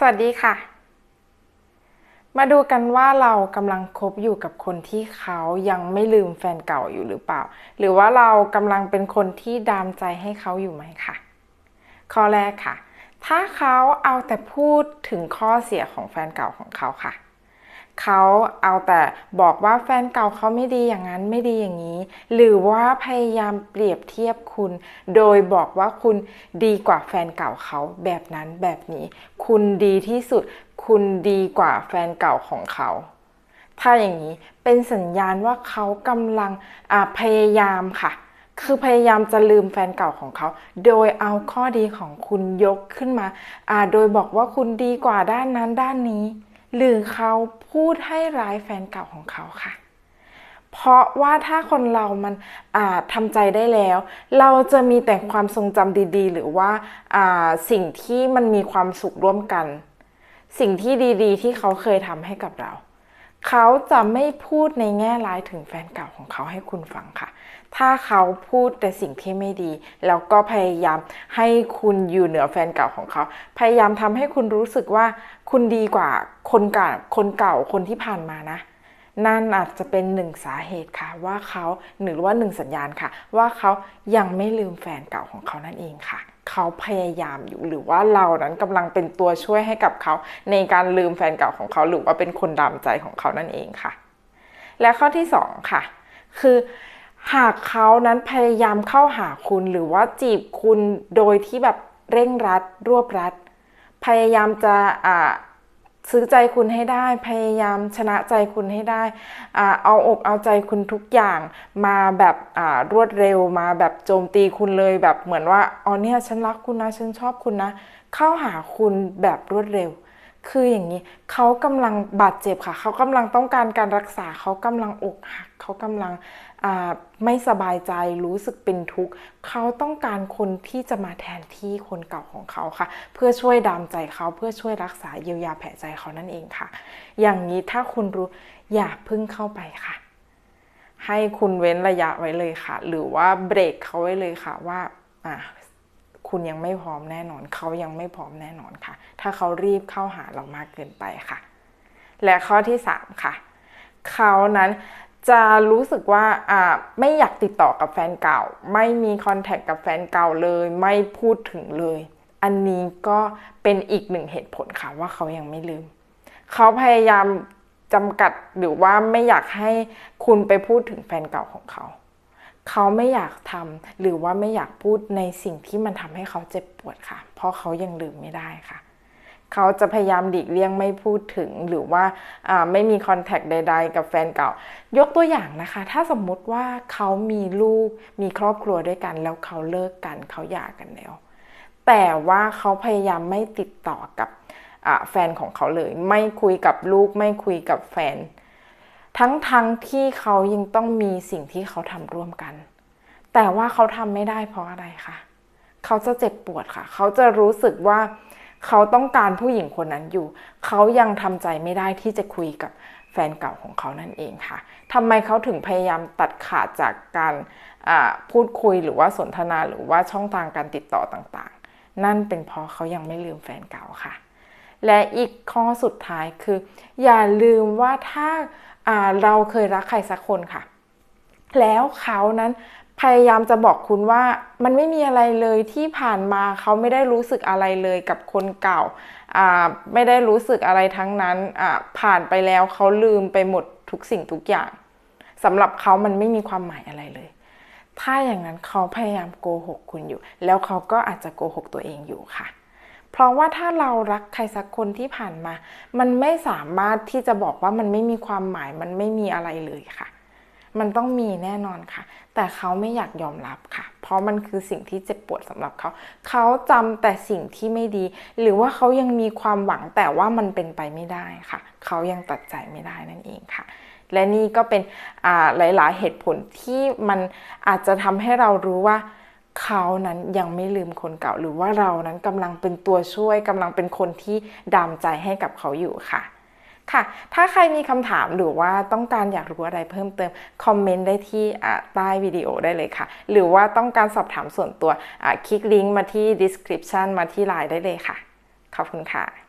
สวัสดีค่ะ มาดูกันว่าเรากำลังคบอยู่กับคนที่เขายังไม่ลืมแฟนเก่าอยู่หรือเปล่า หรือว่าเรากำลังเป็นคนที่ดามใจให้เขาอยู่ไหมค่ะ ข้อแรกค่ะ ถ้าเขาเอาแต่พูดถึงข้อเสียของแฟนเก่าของเขาค่ะ เขาเอาแต่บอกว่าแฟนเก่าเขาไม่ดีอย่างนั้นไม่ดีอย่างนี้ หรือว่าพยายามเปรียบเทียบคุณ โดยบอกว่าคุณดีกว่าแฟนเก่าเขาแบบนั้นแบบนี้ คุณดีที่สุด คุณดีกว่าแฟนเก่าของเขา ถ้าอย่างนี้เป็นสัญญาณว่าเขากำลังพยายามค่ะ คือพยายามจะลืมแฟนเก่าของเขา โดยเอาข้อดีของคุณยกขึ้นมาโดยบอกว่าคุณดีกว่าด้านนั้นด้านนี้ หรือเขาพูดให้ร้ายแฟนเก่าของเขาค่ะ เพราะว่าถ้าคนเรามันทำใจได้แล้ว เราจะมีแต่ความทรงจำดีๆ หรือว่าอ่าสิ่งที่มันมีความสุขร่วมกัน สิ่งที่ดีๆ ที่เขาเคยทำให้กับเรา เขาจะไม่พูดในแง่ร้ายถึงแฟนเก่าของเขาให้คุณฟังค่ะ ถ้าเขาพูดแต่สิ่งที่ไม่ดี แล้วก็พยายามให้คุณอยู่เหนือแฟนเก่าของเขา พยายามทำให้คุณรู้สึกว่าคุณดีกว่าคนเก่าคนเก่าคนที่ผ่านมานะ นั่นอาจจะเป็นหนึ่งสาเหตุค่ะว่าเขาหรือว่าหนึ่งสัญญาณค่ะ ว่าเขายังไม่ลืมแฟนเก่าของเขานั่นเองค่ะเขาพยายามอยู่หรือว่าเรานั้นกำลังเป็นตัวช่วยให้กับเขา ในการลืมแฟนเก่าของเขาหรือว่าเป็นคนดามใจของเขานั่นเองค่ะ และข้อที่สองค่ะ คือหากเขานั้นพยายามเข้าหาคุณหรือว่าจีบคุณโดยที่แบบเร่งรัด รวบรัด พยายามจะอ่า ซื้อใจคุณให้ได้ พยายามชนะใจคุณให้ได้อเอาอกเอาใจคุณทุกอย่างมาแบบรวดเร็วมาแบบโจมตีคุณเลยแบบเหมือนว่าอ๋อเนี่ยฉันรักคุณนะฉันชอบคุณนะ เข้าหาคุณแบบรวดเร็ว คืออย่างนี้เขากำลังบาดเจ็บค่ะ เขากำลังต้องการการรักษา เขากำลังอกหัก เขากำลังไม่สบายใจรู้สึกเป็นทุกข์ เขาต้องการคนที่จะมาแทนที่คนเก่าของเขาค่ะ เพื่อช่วยดามใจเขาเพื่อช่วยรักษาเยียวยาแผลใจเขานั่นเองค่ะ อย่างนี้ถ้าคุณรู้อย่าพึ่งเข้าไปค่ะ ให้คุณเว้นระยะไว้เลยค่ะ หรือว่าเบรกเขาไว้เลยค่ะว่าอ่า คุณยังไม่พร้อมแน่นอน เขายังไม่พร้อมแน่นอนค่ะ ถ้าเขารีบเข้าหาเรามากเกินไปค่ะ และข้อที่สามค่ะเขานั้นจะรู้สึกว่าอ่าไม่อยากติดต่อกับแฟนเก่า ไม่มีคอนแทคกับแฟนเก่าเลย ไม่พูดถึงเลย อันนี้ก็เป็นอีกหนึ่งเหตุผลค่ะว่าเขายังไม่ลืม เขาพยายามจำกัดหรือว่าไม่อยากให้คุณไปพูดถึงแฟนเก่าของเขา เขาไม่อยากทำหรือว่าไม่อยากพูดในสิ่งที่มันทำให้เขาเจ็บปวดค่ะ เพราะเขายังลืมไม่ได้ค่ะ เขาจะพยายามหลีกเลี่ยงไม่พูดถึงหรือว่าไม่มีคอนแทคใด ๆ กับแฟนเก่า ยกตัวอย่างนะคะ ถ้าสมมุติว่าเขามีลูกมีครอบครัวด้วยกัน แล้วเขาเลิกกันเขาหย่ากันแล้ว แต่ว่าเขาพยายามไม่ติดต่อกับแฟนของเขาเลย ไม่คุยกับลูกไม่คุยกับแฟน ทั้งทั้งที่เขายังต้องมีสิ่งที่เขาทำร่วมกัน แต่ว่าเขาทำไม่ได้เพราะอะไรคะเขาจะเจ็บปวดค่ะ เขาจะรู้สึกว่าเขาต้องการผู้หญิงคนนั้นอยู่ เขายังทำใจไม่ได้ที่จะคุยกับแฟนเก่าของเขานั่นเองค่ะทำไมเขาถึงพยายามตัดขาดจากการพูดคุยหรือว่าสนทนาหรือว่าช่องทางการติดต่อต่างๆ นั่นเป็นเพราะเขายังไม่ลืมแฟนเก่าค่ะ และอีกข้อสุดท้ายคือ อย่าลืมว่าถ้าาเราเคยรักใครสักคนค่ะ แล้วเขานั้นพยายามจะบอกคุณว่ามันไม่มีอะไรเลยที่ผ่านมาเขาไม่ได้รู้สึกอะไรเลยกับคนเก่าาไม่ได้รู้สึกอะไรทั้งนั้นผ่านไปแล้วเขาลืมไปหมดทุกสิ่งทุกอย่างสำหรับเขามันไม่มีความหมายอะไรเลย ถ้าอย่างนั้นเขาพยายามโกหกคุณอยู่ แล้วเขาก็อาจจะโกหกตัวเองอยู่ค่ะ เพราะว่าถ้าเรารักใครสักคนที่ผ่านมา มันไม่สามารถที่จะบอกว่ามันไม่มีความหมายมันไม่มีอะไรเลยค่ะ มันต้องมีแน่นอนค่ะ แต่เขาไม่อยากยอมรับค่ะ เพราะมันคือสิ่งที่เจ็บปวดสำหรับเขา เขาจำแต่สิ่งที่ไม่ดี หรือว่าเขายังมีความหวังแต่ว่ามันเป็นไปไม่ได้ค่ะ เขายังตัดใจไม่ได้นั่นเองค่ะและนี่ก็เป็นหลาย ๆ เหตุผลที่มันอาจจะทำให้เรารู้ว่า เขานั้นยังไม่ลืมคนเก่า หรือว่าเรานั้นกำลังเป็นตัวช่วยกำลังเป็นคนที่ดามใจให้กับเขาอยู่ค่ะค่ะ ถ้าใครมีคำถามหรือว่าต้องการอยากรู้อะไรเพิ่มเติม คอมเมนต์ได้ที่ใต้วิดีโอได้เลยค่ะ หรือว่าต้องการสอบถามส่วนตัวคลิกลิงก์มาที่ description มาที่ไลน์ได้เลยค่ะ ขอบคุณค่ะ